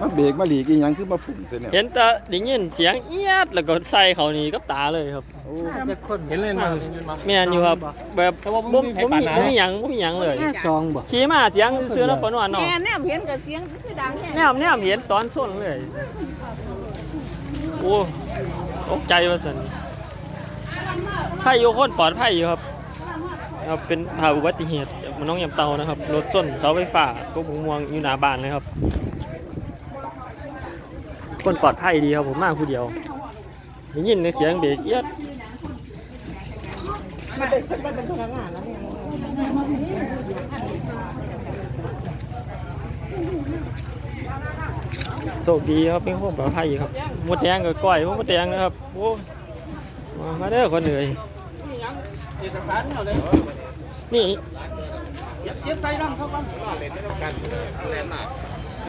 มาเบรกมาหลีกอีหยังคือมาพุ่งเสียเนี่ยเห็นแต่ได้ยินเสียงเอียดแล้วก็ใส่เขานี่กับตาเลยครับโอ้จะคนเห็นเลยมาเห็นมาแม่นอยู่ครับแบบบ่บ่มีบ่มีหยังบ่มีหยังเลยแค่ซองบ่ขี่มาเสียงซื้อๆแล้วปานวันเนาะแม่แนมเห็นกับเสียงคือดังแค่แนมแนมเห็นตอนส้นเลยโอ้ตกใจว่าสันไพ่อยู่คนปลอดภัยอยู่ครับครับเป็นภาพอุบัติเหตุมันน้องยำเตานะครับรถส้นเสาไฟฟ้าก็บุงม่วงอยู่หน้าบ้านเลยครับ คนปลอดภัยดีครับผมมาผู้เดียวได้ยินในเสียงเบรกเอียดโชคดีครับเป็นคนปลอดภัยครับมดแดงกับก้อยพวกมดแดงนะครับโอ้มามาเด้อคนเหนื่อยเอกสารเอาเลยนี่เย็บใส่น้ำเข้าบ้าน